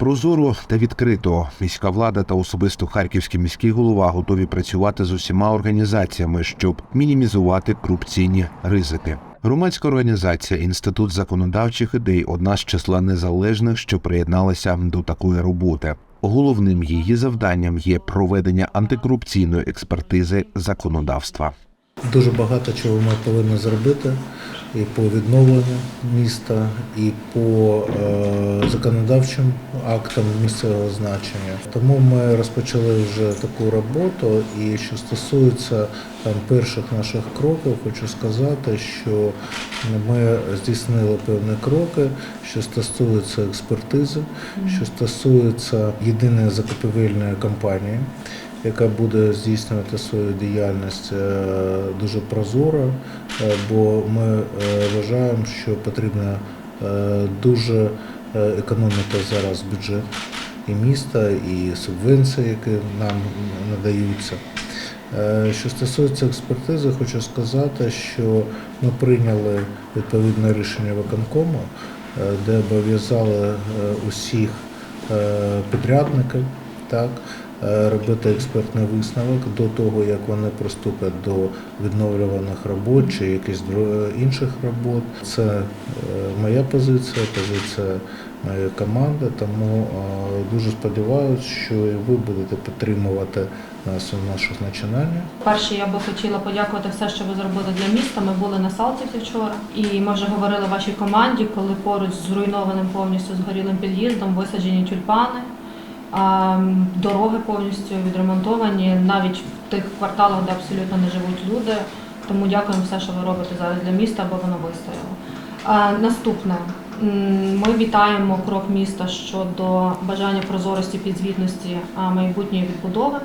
Прозоро та відкрито міська влада та особисто харківський міський голова готові працювати з усіма організаціями, щоб мінімізувати корупційні ризики. Громадська організація Інститут законодавчих ідей одна з числа незалежних, що приєдналася до такої роботи. Головним її завданням є проведення антикорупційної експертизи законодавства. Дуже багато чого ми повинні зробити і по відновленню міста, і по е, законодавчим актам місцевого значення. Тому ми розпочали вже таку роботу. І що стосується там перших наших кроків, хочу сказати, що ми здійснили певні кроки, що стосується експертизи, що стосується єдиної закупівельної кампанії яка буде здійснювати свою діяльність е, дуже прозоро, е, бо ми е, вважаємо, що потрібно дуже економити зараз бюджет і міста, і субвенції, які нам надаються. Що стосується експертизи, хочу сказати, що ми прийняли відповідне рішення виконкому, де обов'язали усіх підрядників так, е, робити експертний висновок до того, як вони приступять до відновлюваних робот чи якихось інших робот. Це е, моя позиція, позиція моєї команди, тому е, дуже сподіваюся, що і ви будете підтримувати нас у наших начинаннях. Перше, я би хотіла подякувати все, що ви зробили для міста. Ми були на Салтівці вчора, і ми вже говорили вашій команді, коли поруч з зруйнованим повністю згорілим під'їздом висаджені тюльпани, дороги повністю відремонтовані, навіть в тих кварталах, де абсолютно не живуть люди. Тому дякуємо все, що ви робите зараз для міста, аби воно вистояло. Наступне. Ми вітаємо крок міста щодо бажання прозорості підзвітності майбутньої відбудови.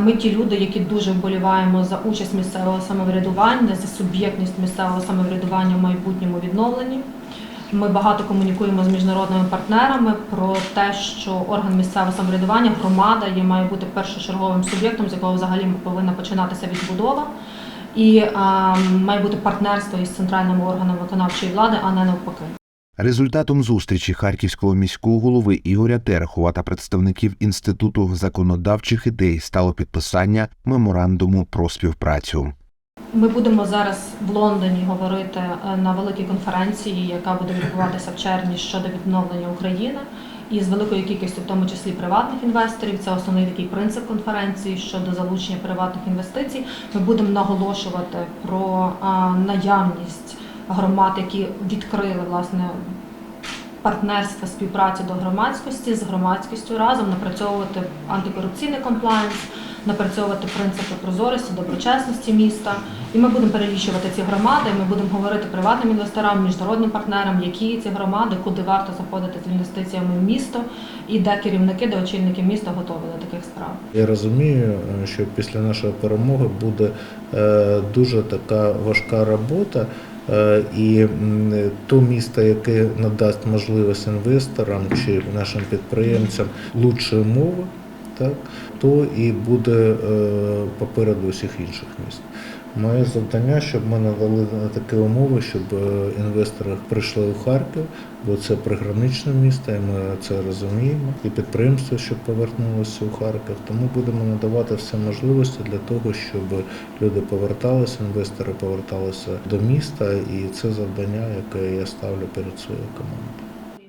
Ми ті люди, які дуже вболіваємо за участь місцевого самоврядування, за суб'єктність місцевого самоврядування в майбутньому відновленні. Ми багато комунікуємо з міжнародними партнерами про те, що орган місцевого самоврядування, громада є має бути першочерговим суб'єктом, з якого взагалі повинна починатися відбудова. І а, має бути партнерство із центральним органом виконавчої влади, а не навпаки. Результатом зустрічі харківського міського голови Ігоря Терехова та представників інституту законодавчих ідей стало підписання меморандуму про співпрацю. Ми будемо зараз в Лондоні говорити е, на великій конференції, яка буде відбуватися в червні щодо відновлення України. І з великою кількістю, в тому числі приватних інвесторів, це основний такий принцип конференції щодо залучення приватних інвестицій. Ми будемо наголошувати про а, наявність громад, які відкрили власне партнерства, співпрацю до громадськості з громадськістю разом напрацьовувати антикорупційний комплаєнс, напрацьовувати принципи прозорості, доброчесності міста. І ми будемо перелічувати ці громади. Ми будемо говорити приватним інвесторам, міжнародним партнерам, які ці громади, куди варто заходити з інвестиціями в місто, і де керівники, де очільники міста готові до таких справ. Я розумію, що після нашої перемоги буде е, дуже така важка робота. Е, І то місто, яке надасть можливість інвесторам чи нашим підприємцям лучші умови, так, то і буде е, попереду усіх інших міст. Моє завдання, щоб ми надали такі умови, щоб е, інвестори прийшли у Харків, бо це приграничне місто, і ми це розуміємо. І підприємство, щоб повернулося у Харків. Тому будемо надавати всі можливості для того, щоб люди поверталися, інвестори поверталися до міста, і це завдання, яке я ставлю перед своєю командою.